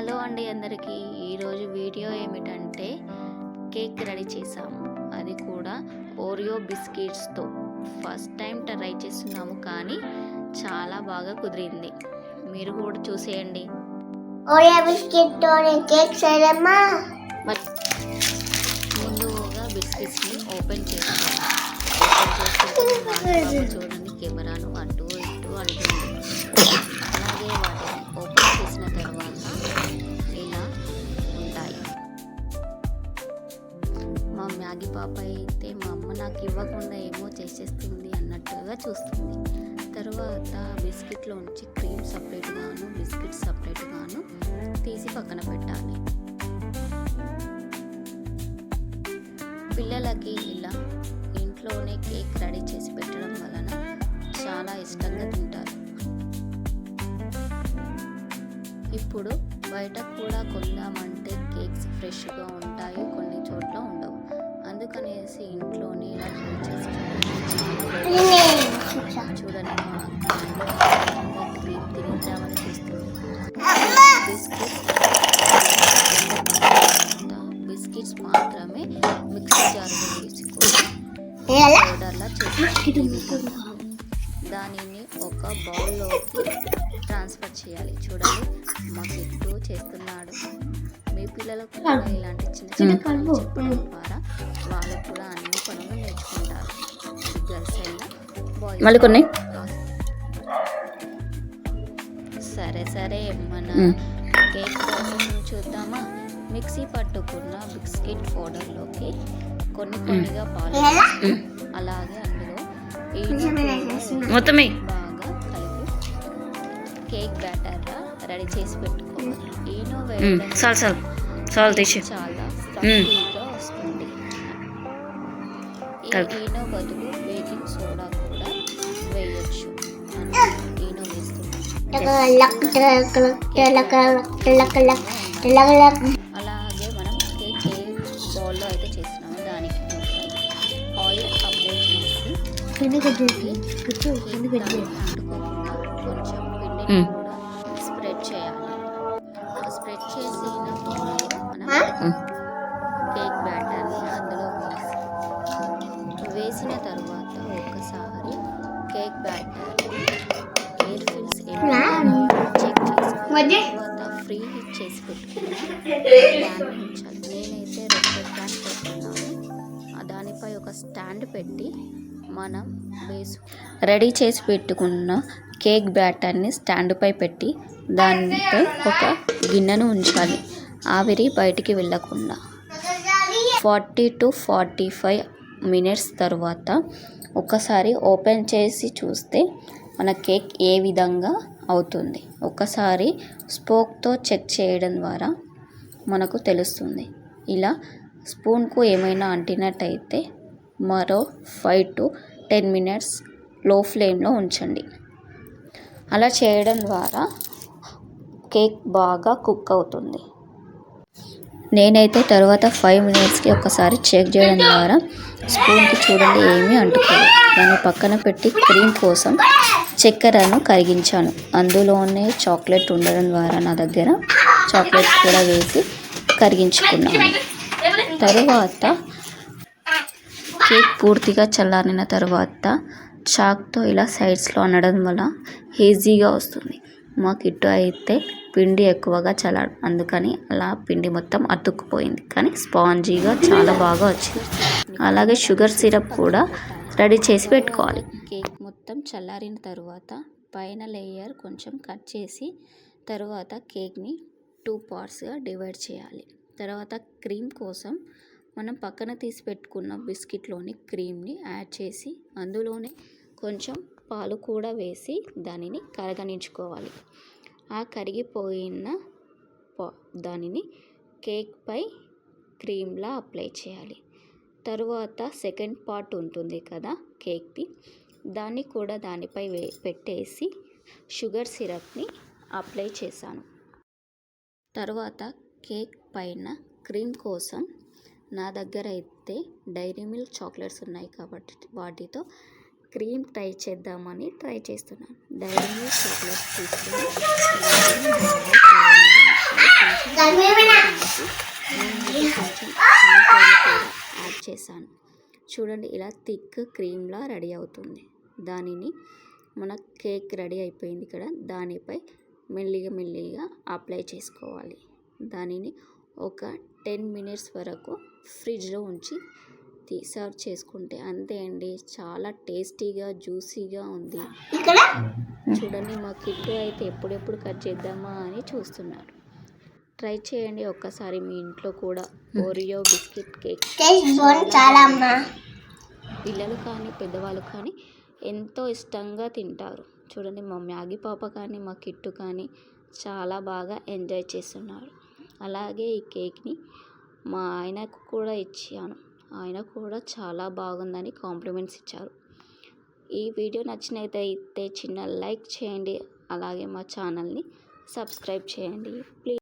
Hello అండి అందరికీ. ఈరోజు వీడియో ఏమిటంటే కేక్ రెడీ చేసాము అది కూడా ఓరియో బిస్కెట్స్తో. ఫస్ట్ టైం ట్రై చేస్తున్నాము కానీ చాలా బాగా కుదిరింది. మీరు కూడా చూసేయండి. ఓరియో బిస్కెట్ తోనే కేక్ చేయడమ్మా ముందుగా బిస్కెట్స్ని ఓపెన్ చేసుకోవాలి మా మ్యాగీ పాప అయితే మా అమ్మ నాకు ఇవ్వకుండా ఏమో చేసేస్తుంది అన్నట్టుగా చూస్తుంది. తర్వాత బిస్కెట్లోంచి క్రీమ్ సపరేట్గాను బిస్కెట్ సపరేట్గాను తీసి పక్కన పెట్టాలి. పిల్లలకి ఇలా ఇంట్లోనే కేక్ రెడీ చేసి పెట్టడం వలన చాలా ఇష్టంగా తింటారు. ఇప్పుడు బయట కూడా కొందామంటే కేక్స్ ఫ్రెష్గా ఉంటాయి కొన్ని చోట్ల ఉండవు. అందుకనేసి ఇంట్లోనే ఇలా చూడండి మా అక్క క్రీమ్ తినిద్దామని చూస్తుంది. బిస్కెట్స్ బిస్కెట్స్ మాత్రమే మిక్సీ జార్లో పౌడర్లా దానిని ఒక బౌల్లోకి ట్రాన్స్ఫర్ చేయాలి. చూడండి మా కిట్టు చేస్తున్నాడు. మీ పిల్లలకు కూడా ఇలాంటి చిన్న చిన్న చెప్పడం మళ్ళీ కొన్ని. సరే సరే మన. కేక్ చూద్దామా? మిక్సీ పట్టుకున్న బిస్కెట్ పౌడర్లోకి కొన్ని కొన్నిగా పాలు అలాగే అందులో మొత్తమే బాగా కలిపి కేక్ బ్యాటర్ రెడీ చేసి పెట్టుకోవాలి ఈనో వేయడం చాలు చాలు. చాలు తీసి. చాలా వస్తుంది. ఈనో బదులు అలాగే మనం కేక్ ఏ బౌల్లో అయితే చేస్తున్నామో దానికి ఆయిల్ అప్లై చేసి కేక్ దానికి అంటుకోకుండా కొంచెం పిండిని. కూడా స్ప్రెడ్ చేయాలి స్ప్రెడ్ చేసిన మనం. కేక్ బ్యాటర్ని అందులో వేసి వేసిన తర్వాత ఒకసారి కేక్ బ్యాటర్ తర్వాత ఫ్రీ చేసి పెట్టుకున్నాను నేనైతే రెస్పెక్ట్ ప్యాన్ పెట్టుకున్నాను దానిపై ఒక స్టాండ్ పెట్టి మనం వేసు రెడీ చేసి పెట్టుకున్న కేక్ బ్యాటర్ని స్టాండ్పై పెట్టి దానిపై ఒక గిన్నెను ఉంచాలి. ఆవిరి బయటికి వెళ్ళకుండా. Forty to forty five minutes తర్వాత ఒకసారి ఓపెన్ చేసి చూస్తే మన కేక్ ఏ విధంగా అవుతుంది? ఒకసారి స్పోక్తో చెక్ చేయడం ద్వారా మనకు తెలుస్తుంది. ఇలా స్పూన్కు ఏమైనా అంటినట్టయితే మరో ఫైవ్ టు టెన్ మినిట్స్లో ఫ్లేమ్లో ఉంచండి. అలా చేయడం ద్వారా కేక్ బాగా కుక్ అవుతుంది. నేనైతే తర్వాత ఫైవ్ మినిట్స్కి ఒకసారి చెక్ చేయడం ద్వారా స్పూన్కి చూడండి ఏమీ అంటుకోలేదు. దాన్ని పక్కన పెట్టి క్రీమ్ కోసం చక్కెరను కరిగించాను. అందులోనే చాక్లెట్ ఉండడం ద్వారా నా దగ్గర చాక్లెట్ కూడా వేసి కరిగించుకున్నాను. తరువాత కేక్ పూర్తిగా చల్లారిన తర్వాత చాక్తో ఇలా సైడ్స్లో అనడం వల్ల హేజీగా వస్తుంది. మా కిట్టు అయితే పిండి ఎక్కువగా చల్లాడు అందుకని అలా పిండి మొత్తం అతుక్కుపోయింది. కానీ స్పాంజీగా చాలా బాగా వచ్చింది. అలాగే షుగర్ సిరప్ కూడా రెడీ చేసి పెట్టుకోవాలి. కేక్ మొత్తం చల్లారిన తర్వాత పైన లేయర్ కొంచెం కట్ చేసి తర్వాత కేక్ని టూ పార్ట్స్గా డివైడ్ చేయాలి. తర్వాత క్రీమ్ కోసం మనం పక్కన తీసి పెట్టుకున్న బిస్కెట్లోని క్రీమ్ని యాడ్ చేసి అందులోనే కొంచెం పాలు కూడా వేసి దానిని కరగనించుకోవాలి ఆ కరిగిపోయిన పా- దానిని కేక్పై క్రీమ్లా అప్లై చేయాలి. తరువాత సెకండ్ పార్ట్ ఉంటుంది కదా కేక్ది. దాన్ని కూడా దానిపై వే పెట్టేసి షుగర్ సిరప్ని అప్లై చేశాను తర్వాత కేక్ పైన క్రీమ్ కోసం నా దగ్గర అయితే డైరీ మిల్క్ చాక్లెట్స్ ఉన్నాయి కాబట్టి వాటితో క్రీమ్ ట్రై చేద్దామని ట్రై చేస్తున్నాను డైరీ మిల్క్ చాక్లెట్స్ తీసుకుని కొంచెం కూడా యాడ్ చేశాను చూడండి ఇలా థిక్ క్రీమ్లా రెడీ అవుతుంది. దానిని మన కేక్ రెడీ అయిపోయింది ఇక్కడ. దానిపై మెల్లిగా మెల్లిగా అప్లై చేసుకోవాలి. దానిని ఒక టెన్ మినిట్స్ వరకు ఫ్రిడ్జ్లో ఉంచి సర్వ్ చేసుకుంటే అంతే అండి. చాలా టేస్టీగా జ్యూసీగా ఉంది. చూడండి మా కిట్టు అయితే ఎప్పుడెప్పుడు కట్ చేద్దామా అని చూస్తున్నారు. ట్రై చేయండి ఒక్కసారి మీ ఇంట్లో కూడా. Oreo biscuit cake. పిల్లలు కానీ పెద్దవాళ్ళు కానీ ఎంతో ఇష్టంగా తింటారు. చూడండి మా మ్యాగీ పాప కానీ మా కిట్టు కానీ చాలా బాగా ఎంజాయ్ చేస్తున్నారు. అలాగే ఈ కేక్ని మా ఆయనకు కూడా ఇచ్చాను. ఆయన కూడా చాలా బాగుందని కాంప్లిమెంట్స్ ఇచ్చారు. ఈ వీడియో నచ్చినట్లయితే చిన్న లైక్ చేయండి. అలాగే మా ఛానల్ని సబ్స్క్రైబ్ చేయండి. ప్లీజ్.